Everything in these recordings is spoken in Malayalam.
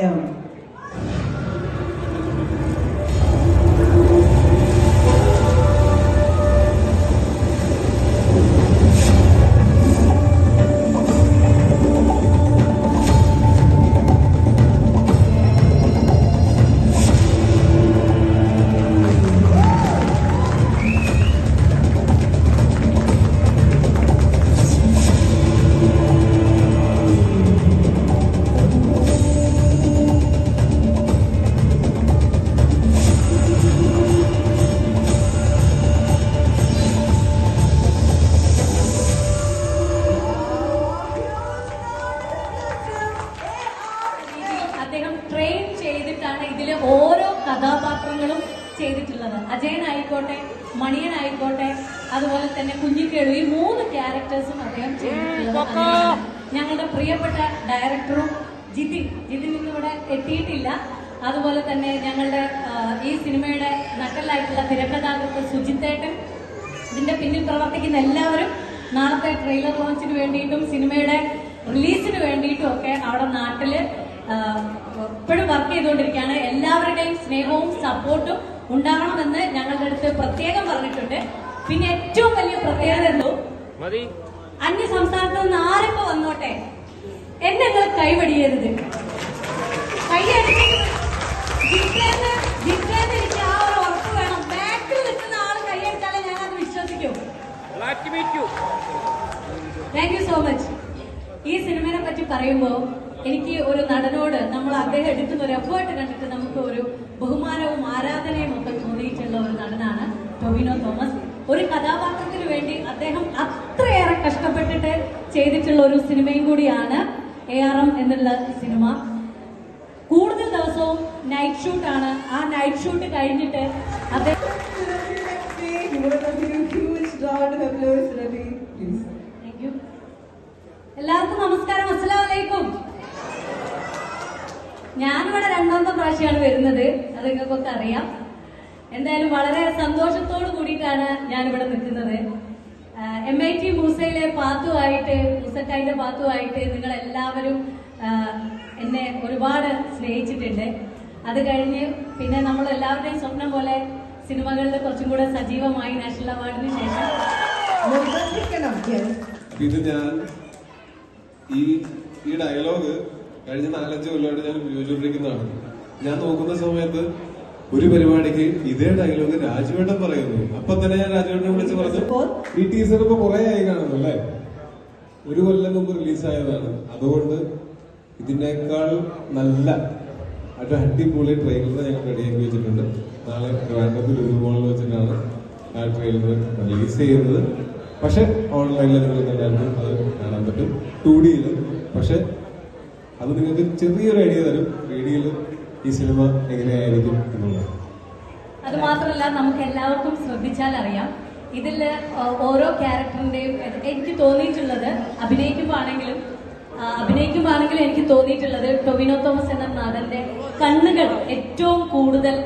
León. അജയനായിക്കോട്ടെ മണിയനായിക്കോട്ടെ അതുപോലെ തന്നെ കുഞ്ഞിക്കേളു ഈ മൂന്ന് ക്യാരക്ടേഴ്സും അദ്ദേഹം ചെയ്തിട്ടുള്ളത് ഞങ്ങളുടെ പ്രിയപ്പെട്ട ഡയറക്ടറും ജിതിൻ. ജിതിൻ ഇന്നിവിടെ എത്തിയിട്ടില്ല. അതുപോലെ തന്നെ ഞങ്ങളുടെ ഈ സിനിമയുടെ നട്ടലായിട്ടുള്ള തിരക്കഥാകൃത്ത് സുജിത്തേട്ടൻ. ഇതിന്റെ പിന്നിൽ പ്രവർത്തിക്കുന്ന എല്ലാവരും നാളത്തെ ട്രെയിലർ ലോഞ്ചിന് വേണ്ടിയിട്ടും സിനിമയുടെ റിലീസിന് വേണ്ടിയിട്ടും ഒക്കെ അവിടെ നാട്ടിൽ ഇപ്പോഴും വർക്ക് ചെയ്തുകൊണ്ടിരിക്കുകയാണ്. എല്ലാവരുടെയും സ്നേഹവും സപ്പോർട്ടും ഉണ്ടാവണമെന്ന് ഞങ്ങളുടെ അടുത്ത് പ്രത്യേകം പറഞ്ഞിട്ടുണ്ട്. പിന്നെ ഏറ്റവും വലിയ പ്രത്യേകത എന്തോ? അന്യ സംസ്ഥാനത്ത് നിന്ന് ആരൊക്കെ വന്നോട്ടെ? എന്നെ നിങ്ങൾ കൈവടിയരുത്. ജിത്തേന്ന് എനിക്ക് ആ ഒരു ഉറപ്പ് വേണം. ബാക്കിൽ നിൽക്കുന്ന ആൾ കൈയടിച്ചാലേ ഞാൻ അത് വിശ്വസിക്കൂ താങ്ക് യു സോ മച്ച് ഈ സിനിമയെ പറ്റി പറയുമ്പോൾ എനിക്ക് ഒരു നടനോട് നമ്മൾ അദ്ദേഹം എടുക്കുന്ന ഒരു എഫേർട്ട് കണ്ടിട്ട് നമുക്ക് ഒരു ബഹുമാനവും ആരാധനയും ഒക്കെ തോന്നിയിട്ടുള്ള ഒരു നടനാണ് ടൊവിനോ തോമസ്. ഒരു കഥാപാത്രത്തിന് വേണ്ടി അദ്ദേഹം അത്രയേറെ കഷ്ടപ്പെട്ടിട്ട് ചെയ്തിട്ടുള്ള ഒരു സിനിമയും കൂടിയാണ് എ ആർ എം എന്നുള്ള സിനിമ. കൂടുതൽ ദിവസവും നൈറ്റ് ഷൂട്ടാണ് ആ നൈറ്റ് ഷൂട്ട് കഴിഞ്ഞിട്ട് അദ്ദേഹം എല്ലാവർക്കും want ഞാനിവിടെ രണ്ടാമത്തെ പ്രാവശ്യമാണ് വരുന്നത്. അത് നിങ്ങൾക്കൊക്കെ അറിയാം. എന്തായാലും വളരെ സന്തോഷത്തോടു കൂടിയിട്ടാണ് ഞാനിവിടെ നിൽക്കുന്നത്. എം ഐ ടി മൂസയിലെ പാത്തുമായിട്ട് മൂസക്കായിന്റെ പാത്തുമായിട്ട് നിങ്ങൾ എല്ലാവരും എന്നെ ഒരുപാട് സ്നേഹിച്ചിട്ടുണ്ട്. അത് കഴിഞ്ഞ് പിന്നെ നമ്മൾ എല്ലാവരുടെയും സ്വപ്നം പോലെ സിനിമകളിൽ കുറച്ചും കൂടെ സജീവമായി നാഷണൽ അവാർഡിന് ശേഷം. ഇത് ഞാൻ ഈ ഈ ഡയലോഗ് കഴിഞ്ഞ നാലഞ്ച് കൊല്ലമായിട്ട് ഞാൻ ഉപയോഗിച്ചുകൊണ്ടിരിക്കുന്നതാണ്. ഞാൻ നോക്കുന്ന സമയത്ത് ഒരു പരിപാടിക്ക് ഇതേ ഡയലോഗ് രാജുവേട്ടൻ പറയുന്നു. അപ്പൊ തന്നെ ഞാൻ രാജുവേട്ടനെ വിളിച്ച് പറഞ്ഞു ഈ ടീസർ ഇപ്പൊ കുറെ ആയി കാണുന്നു അല്ലേ? ഒരു കൊല്ലം മുമ്പ് റിലീസായതാണ് അതുകൊണ്ട് ഇതിനേക്കാൾ നല്ല ഒരു അടിപൊളി ട്രെയിലർ ഞങ്ങൾ റെഡിയാക്കി വെച്ചിട്ടുണ്ട്. നാളെ ട്രിവാൻഡ്രത്തിൽ മോളിൽ വെച്ചിട്ടാണ് ആ ട്രെയിലർ റിലീസ് ചെയ്യുന്നത്. പക്ഷെ ഓൺലൈനിൽ നിങ്ങൾക്ക് എല്ലാവർക്കും അത് കാണാൻ പറ്റും. ടു ഡിയിൽ പക്ഷെ അത് നിങ്ങൾക്ക് ചെറിയൊരു ഐഡിയ തരും. ത്രീ ഡിയിൽ ഈ സിനിമ എങ്ങനെയായിരിക്കും എന്നുള്ളത്. അത് മാത്രമല്ല നമുക്ക് എല്ലാവർക്കും ശ്രദ്ധിച്ചാൽ അറിയാം. ഇതിൽ ഓരോ ക്യാരക്ടറിന്റെയും എനിക്ക് തോന്നിയിട്ടുള്ളത് അഭിനയിക്കുമ്പോൾ ആണെങ്കിലും എനിക്ക് തോന്നിയിട്ടുള്ളത് ടൊവിനോ തോമസ് എന്ന നാഥന്റെ കണ്ണുകൾ ഏറ്റവും കൂടുതൽ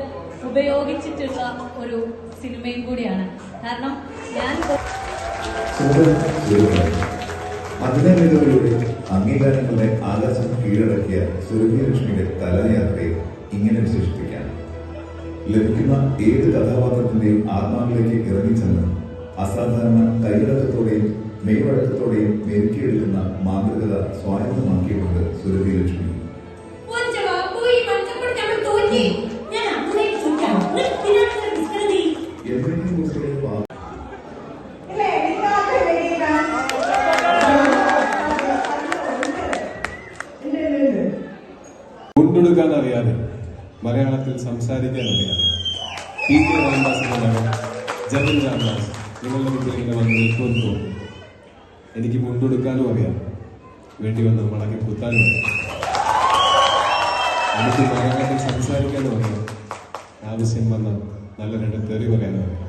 ഉപയോഗിച്ചിട്ടുള്ള ഒരു സിനിമയും കൂടിയാണ്. കാരണം ഞാൻ അഭിനയമികവിലൂടെ അംഗീകാരങ്ങളുടെ ആകാശം കീഴടക്കിയ സുരഭിലക്ഷ്മിയുടെ കലായാത്രയെ ഇങ്ങനെ വിശേഷിപ്പിക്കാം. ലഭിക്കുന്ന ഏത് കഥാപാത്രത്തിന്റെയും ആത്മാവിലേക്ക് ഇറങ്ങിച്ചെന്ന് അസാധാരണ കൈയടക്കത്തോടെയും മെയ്വഴക്കത്തോടെയും മെരുക്കിയെടുക്കുന്ന മാതൃകത സ്വായത്തമാക്കിയിട്ടുണ്ട് സുരഭിലക്ഷ്മി അറിയാതെ മലയാളത്തിൽ സംസാരിക്കാൻ അറിയാതെ പി കെ രാമദാസിന്റെ മകൻ ജഗൻ രാമദാസ് നിങ്ങളുടെ മുമ്പിൽ ഇങ്ങനെ വന്ന് നിൽക്കുമെന്ന് തോന്നുന്നു എനിക്ക് മുണ്ടെടുക്കാനും അറിയാം. വേണ്ടി വന്ന് മടക്കി കുത്താനും അറിയാം. എനിക്ക് മലയാളത്തിൽ സംസാരിക്കാനും അറിയാം. ആവശ്യം വന്ന നല്ല രണ്ട് തെറി പറയാനും അറിയാം.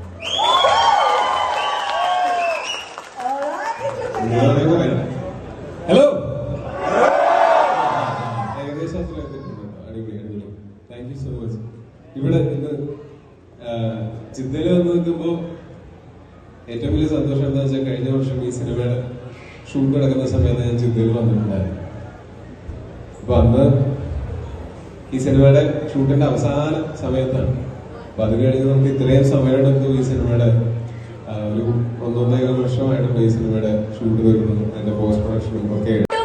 ഹലോ ഏകദേശം അത്ര എത്തിയിട്ടുണ്ട്. അടിപൊളി അടിപൊളി താങ്ക് യു സോ മച്ച് ഇവിടെ ഇന്ന് ചിന്തയിൽ വന്ന് നിൽക്കുമ്പോൾ ഏറ്റവും വലിയ സന്തോഷം എന്താ വെച്ചാൽ കഴിഞ്ഞ വർഷം ഈ സിനിമയുടെ ഷൂട്ട് നടക്കുന്ന സമയത്ത് ഞാൻ ചിന്തയിൽ വന്നിട്ടുണ്ടായിരുന്നു. അപ്പൊ അന്ന് ഈ സിനിമയുടെ ഷൂട്ടിന്റെ അവസാന സമയത്താണ്. അപ്പൊ അത് കഴിഞ്ഞ് നമുക്ക് ഇത്രയും സമയമെടുത്തു ഈ സിനിമയുടെ ഒരു ഒന്നൊന്നേകാൽ വർഷമായിട്ടുണ്ട് ഈ സിനിമയുടെ ഷൂട്ട് വരുന്നതും അതിന്റെ പോസ്റ്റ് പ്രൊഡക്ഷനും ഒക്കെ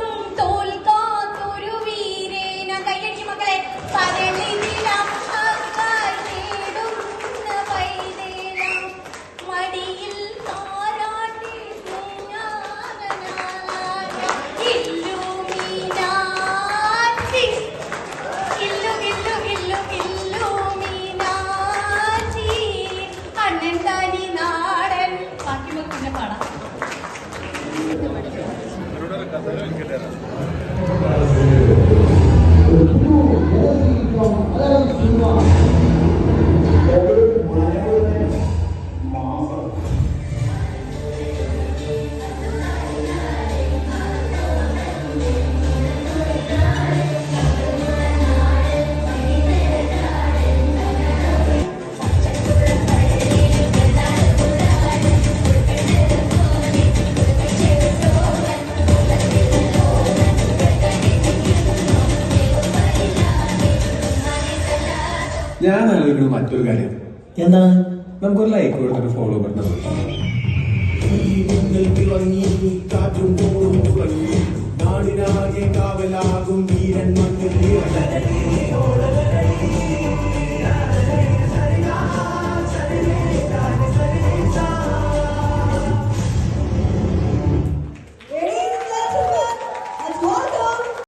മറ്റൊരു കാര്യം. എന്താണ്? നമുക്കൊരു ലൈക്ക് കൊടുത്തിട്ട് ഫോളോ നാടിനാകെ കാവലാകും വീരൻ മണ്ണിൽ